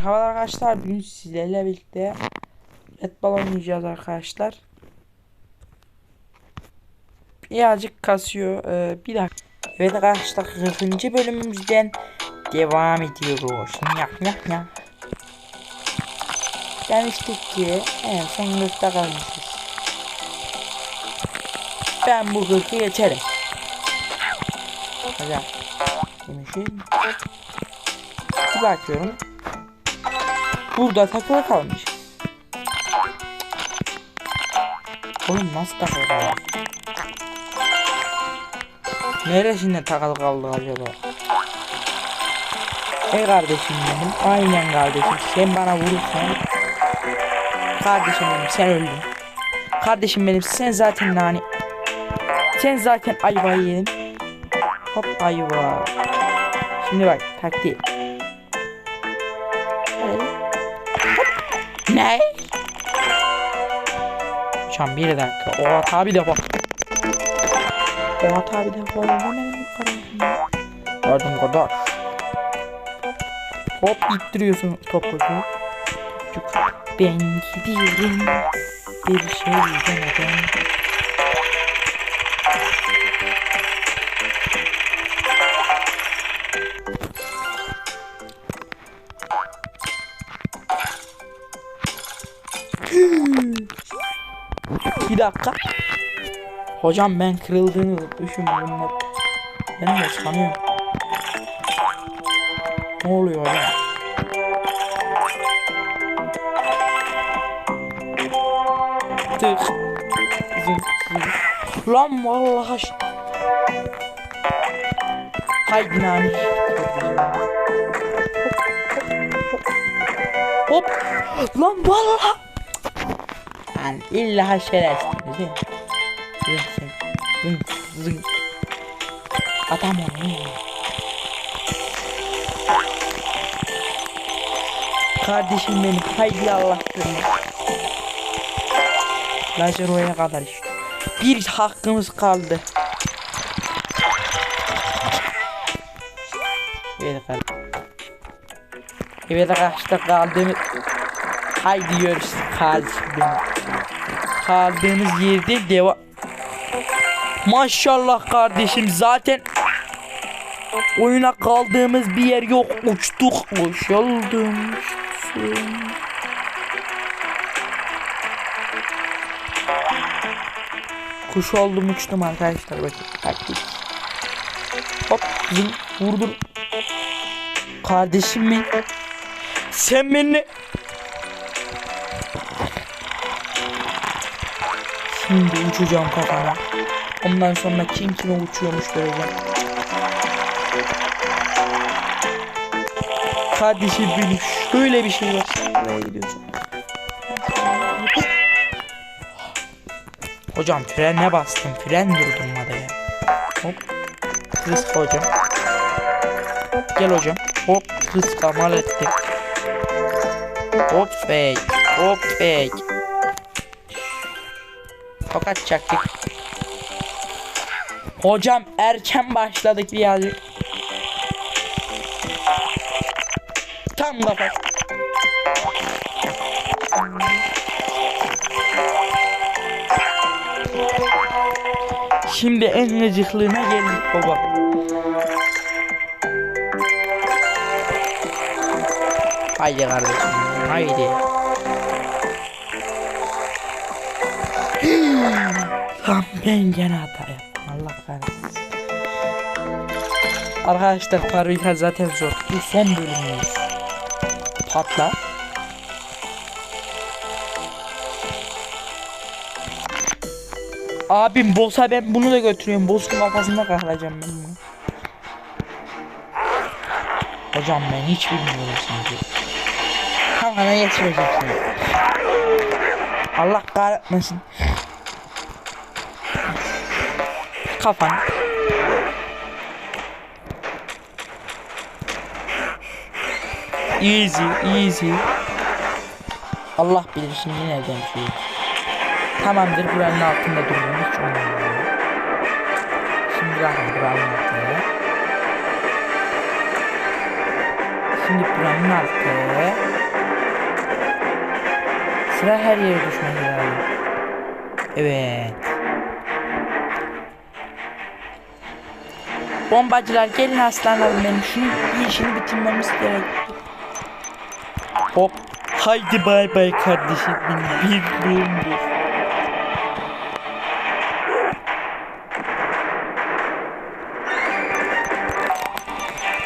Merhaba arkadaşlar. Bugün sizlerle birlikte Red Ball oynayacağız arkadaşlar. Birazcık kasıyor. Ee, bir dakika. Evet arkadaşlar 40. bölümümüzden devam ediyoruz. Nyak nyak nyak. Demiştik ki en son 40'ta kalmışız. Ben bu 40'ı geçerim. Hocam. Demişim. Bir bakıyorum. Burada takılı kalmış. Oğlum nasıl takılı kalmış? Neresinde takılı kaldı acaba? Ey kardeşim benim. Aynen kardeşim. Sen bana vurursan. Kardeşim benim sen öldün. Kardeşim benim sen zaten nani. Sen zaten ayvayı yedin. Hop ayva. Şimdi bak taktiği. Ne? Hocam bir dakika. O hata bir de bak. O hata bir de bak. Bu ne? Gördüm kardeş. Hop ittiriyorsun. Topçuk. Ben gidiyorum. Bir şey demeden. Dakika. Hocam ben kırıldığını düşünmüyorum. Ben de sanıyorum. Ne oluyor hocam? Tık. Zınk zınk. Lan vallahi. ş- Haydi nani. Hop. Lan vallahi. Yani illa. Zınk zınk. Adam. Kardeşim benim haydi Allah kırma. Lazer oraya kadar işte. Bir hakkımız kaldı. Evet arkadaşlar. Evet arkadaşlar kaldığımız... Haydi görüşürüz kardeşim benim. Kaldığımız yerde devam... Maşallah kardeşim zaten oyuna kaldığımız bir yer yok uçtuk uçtum. Kuş oldum uçtum arkadaşlar bakın. Hop vurdum. Kardeşim mi? Sen beni Şimdi uçacağım kafana. Ondan sonra kim kime uçuyormuş göreceğim. Kardeşim benim şöyle bir şey var. Nereye gidiyorsun? Hocam frene bastım. Fren durdurmadı ya. Hop. Hız hocam. Gel hocam. Hop. Hız kamal etti. Hop fake. Hop fake. Fakat çaktık. Hocam erken başladık birazcık. Tam kafa. Şimdi en gıcıklığına geldik baba. Haydi kardeşim. Haydi. Ben gene hata yaptım. Allah kahretsin. Arkadaşlar Parvika zaten zor. Bu son bölümümüz. Patla. Abim boss'a ben bunu da götürüyorum. Boss'un kafasında kahlayacağım ben bunu. Hocam ben hiç bilmiyorum şimdi. Kafana geçireceksin. Allah kahretmesin. Kafan. Easy, easy. Allah bilir şimdi nereden şey. Tamamdır buranın altında duruyorum hiç önemli Şimdi bakın buranın altında. Şimdi buranın altı. Sıra her yere düşmek lazım. Evet. Bombacılar gelin aslanlarım benim. Şunun bir işini bitirmemiz gerek. Hop. Haydi bay bay kardeşim. Bir bomba.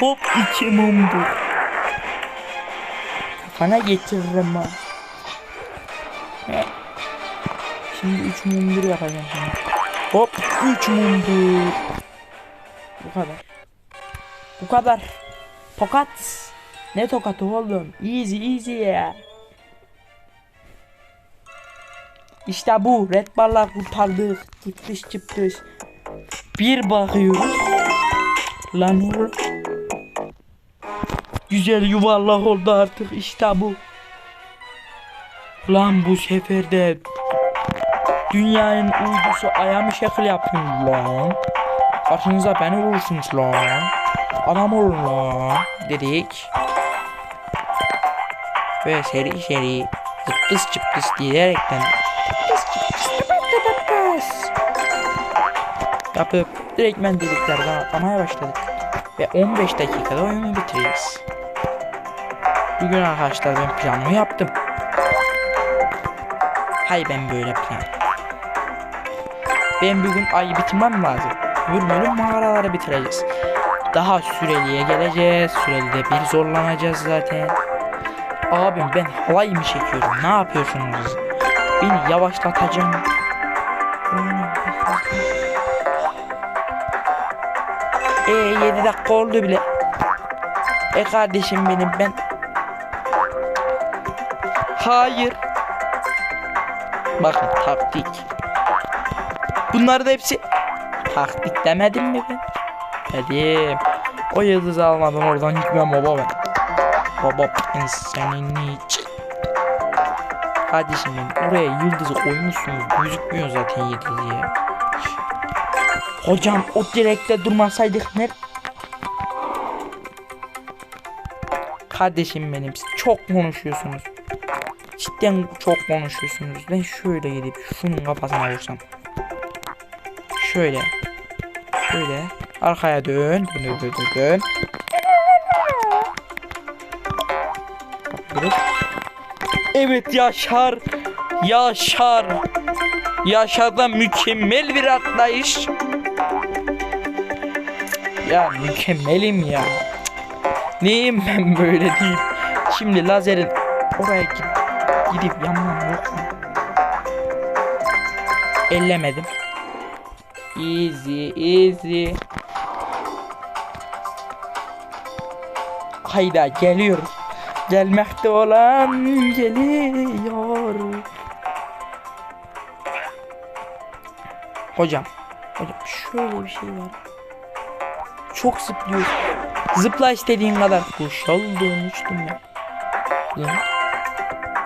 Hop iki mumdur. Kafana getiririm ha. Şimdi üç mumdur yapacağım. Hop üç mumdur. Bu kadar. Bu kadar. Tokat. Ne tokatı oğlum? Easy easy ya. İşte bu. Red barlar kurtardık. Çıptış çıptış. Bir bakıyoruz. Lan. Güzel yuvarlak oldu artık işte bu. Lan bu sefer de dünyanın uydusu aya mı şekil yapıyor lan? Karşınıza beni vurursunuz lan. Adam olun lan dedik. Ve seri seri zıppıs çıppıs diyerekten yapıp direktmen deliklerden atlamaya başladık. Ve 15 dakikada oyunu bitireceğiz. Bugün arkadaşlar ben planımı yaptım. Hay ben böyle plan. Ben bugün ayı bitirmem lazım. Öbür bölüm mağaraları bitireceğiz. Daha süreliye geleceğiz. Sürelide bir zorlanacağız zaten. Abim ben halay mı çekiyorum? Ne yapıyorsunuz? Beni yavaşlatacağım. E 7 dakika oldu bile. E kardeşim benim ben Hayır. Bakın taktik. Bunlar da hepsi taktik demedim mi ben? Dedim. O yıldızı almadan oradan gitmem baba ben. Baba ben senin hiç. Kardeşim benim oraya yıldızı koymuşsunuz. Gözükmüyor zaten yıldızı ya. Hocam o direkte durmasaydık ne? Kardeşim benim siz çok konuşuyorsunuz. Cidden çok konuşuyorsunuz. Ben şöyle gidip şunun kafasına vursam. Şöyle. Şöyle. Arkaya dön. Dön dön dön dön. Yapıyoruz. Evet Yaşar. Yaşar. Yaşar'da mükemmel bir atlayış. Ya mükemmelim ya. Neyim ben böyle deyip. Şimdi lazerin oraya git, gidip yanmam yok mu? Ellemedim. Easy easy. Hayda geliyoruz. Gelmekte olan geliyor. Hocam. Hocam şöyle bir şey var. Çok zıplıyor. Zıpla istediğin kadar. Kuş oldun uçtum ya.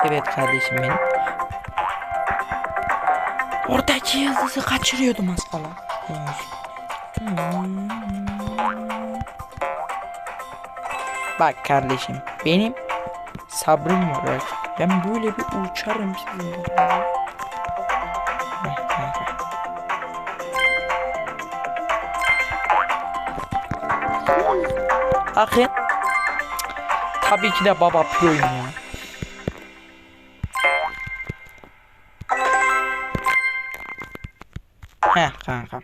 Evet kardeşim benim. Oradaki yıldızı kaçırıyordum az kala. Bak kardeşim benim sabrım var. Ben böyle bir uçarım sizinle. Bakın. Tabii ki de baba proyum ya. Heh kanka.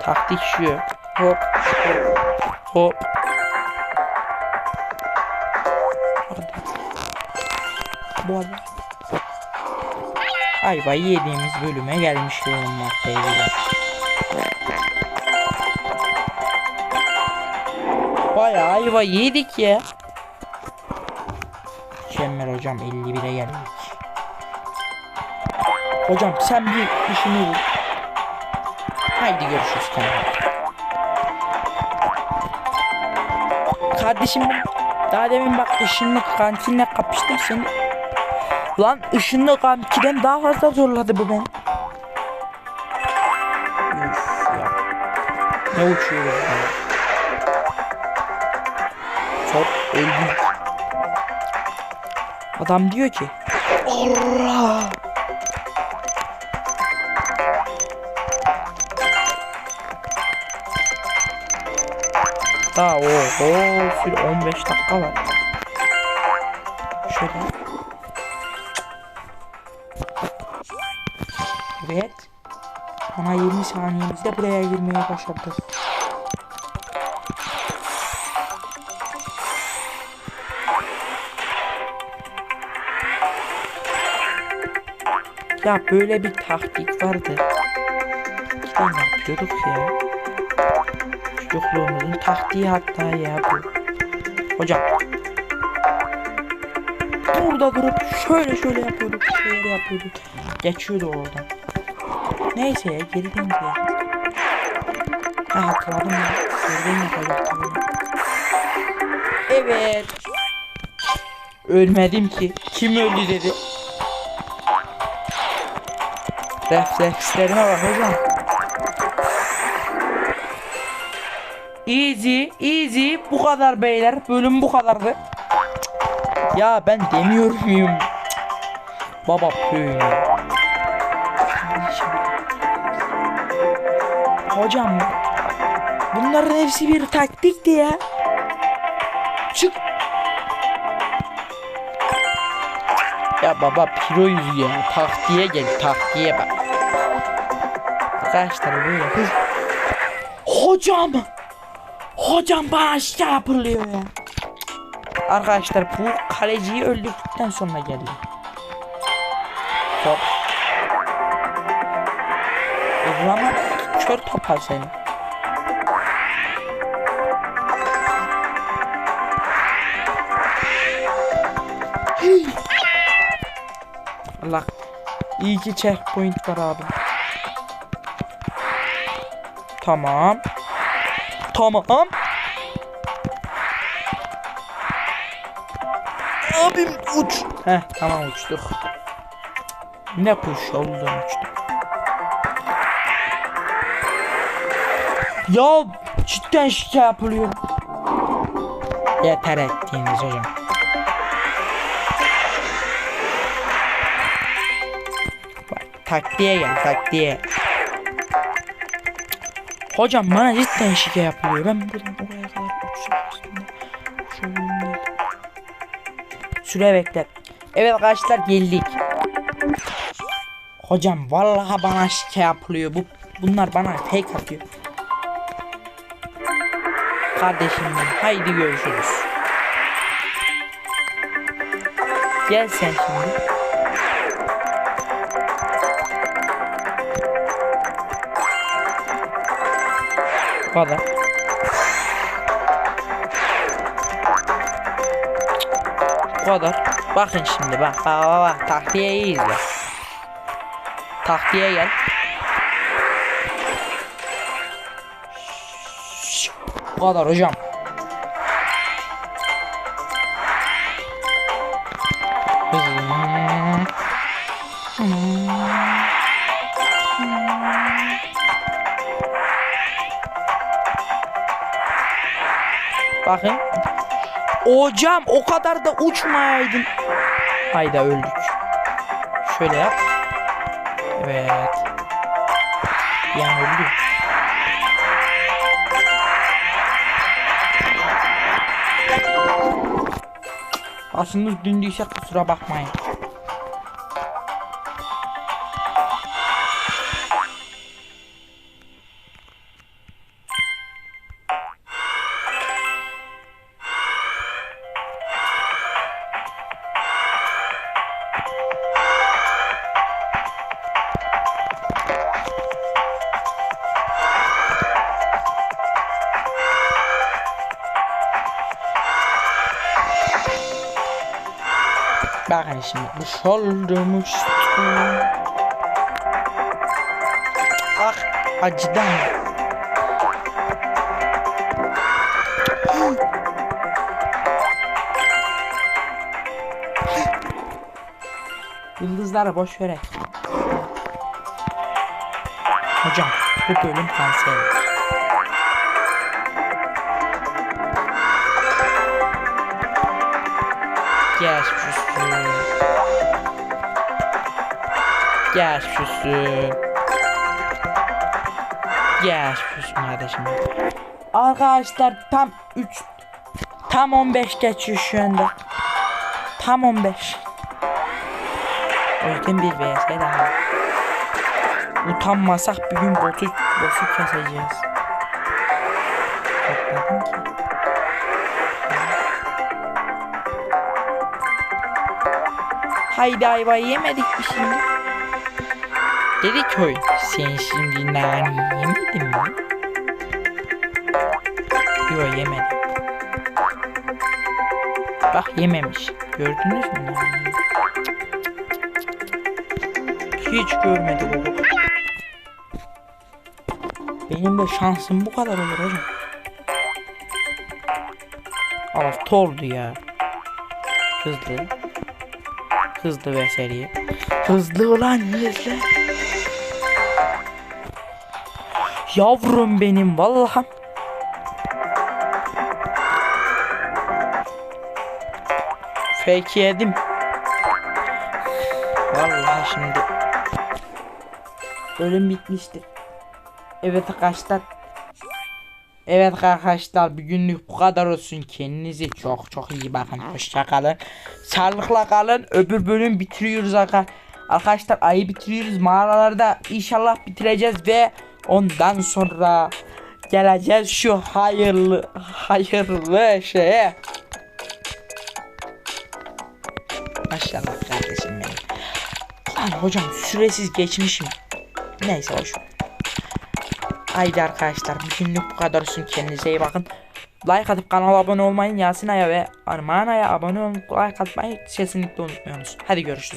Taktik şu. Hop. Hop. Hadi. Bu arada. Ayvayı yediğimiz bölüme gelmiş bulunmaktayız. Bayağı ayva yedik ya. Şemmer hocam 51'e geldik. Hocam sen bir işini bul. Haydi görüşürüz kanka. Kardeşim daha demin bak ışınlı kantinle kapıştım seni. Lan ışınlı kantiden daha fazla zorladı bu beni. Ne uçuyoruz ya. Hop öldüm. Adam diyor ki Allah. Daha o o süre 15 dakika var. Şöyle. Evet. Ana 20 saniyemizde buraya girmeye başladık. Ya böyle bir taktik vardı. Eskiden yapıyorduk ya. Çocukluğumuzun taktiği hatta ya bu. Hocam. Burada durup şöyle şöyle yapıyorduk. Şöyle yapıyorduk. Geçiyordu oradan. Neyse ya geriden gidelim. Ha hatırladım ya. Yapacaktım bunu. Evet. Ölmedim ki. Kim öldü dedi. Reflekslerime bak hocam. Easy, easy. Bu kadar beyler. Bölüm bu kadardı. Ya ben demiyor muyum? Baba püy. Hocam bunların hepsi bir taktikti ya. Çık. Ya baba piroyuz ya. Taktiğe gel taktiğe bak. Arkadaşlar böyle. Hocam. Hocam bana şey yapılıyor ya. Arkadaşlar bu kaleciyi öldürdükten sonra geldi. Top. E ki, kör topar seni. Allah. İyi ki checkpoint var abi. Tamam. Tamam. Abim uç. Heh tamam uçtuk. Ne kuş yoldan uçtuk. Ya cidden şike yapılıyor. Yeter ettiğiniz hocam. Bak taktiğe gel taktiğe. Hocam bana şike yapılıyor. Ben buradan oraya kadar uçacağım aslında. Şöyle. Süre bekle. Evet arkadaşlar geldik. Hocam vallahi bana şike yapılıyor. Bu bunlar bana fake atıyor. Kardeşim. Haydi görüşürüz. Gel sen şimdi. Kadar. Bu kadar. Bakın şimdi bak bak bak bak taktiğe izle. Taktiğe gel. Bu kadar hocam. Bakın. Hocam o kadar da uçmayaydın. Hayda öldük. Şöyle yap. Evet. Yani öldü. Basınız dündüyse kusura bakmayın. Şimdi bu şoldurmuş. Ah acıdan. Yıldızları boş verek. Hocam bu bölüm kanser. Geçmiş olsun. Geçmiş olsun. Geçmiş olsun kardeşim. Arkadaşlar tam 3 tam 15 geçiyor şu anda. Tam 15. O yüzden bir vs daha. Utanmasak bir gün botu, botu keseceğiz. Haydi ayva yemedik mi şimdi? Dedi köy. Sen şimdi nani yemedin mi? Yok yemedim. Bak yememiş. Gördünüz mü naniyi? Hiç görmedik oğlum. Benim de şansım bu kadar olur hocam. Altı oldu ya. Hızlı. Hızlı ve seri. Hızlı ulan hızlı. Yavrum benim vallahi. Fake yedim. Vallahi şimdi ölüm bitmiştir. Evet arkadaşlar. Evet arkadaşlar bugünlük bu kadar olsun. Kendinize çok çok iyi bakın. Hoşça kalın. Sağlıkla kalın. Öbür bölüm bitiriyoruz arka- arkadaşlar. Ayı bitiriyoruz. Mağaralarda inşallah bitireceğiz ve ondan sonra geleceğiz şu hayırlı hayırlı şeye. Maşallah kardeşim benim. Lan hocam süresiz geçmişim. Neyse hoş. Haydi arkadaşlar bugünlük bu kadar olsun kendinize iyi bakın. Like atıp kanala abone olmayı Yasin Aya ve Armağan Aya abone olup like atmayı kesinlikle unutmuyorsunuz. Hadi görüşürüz.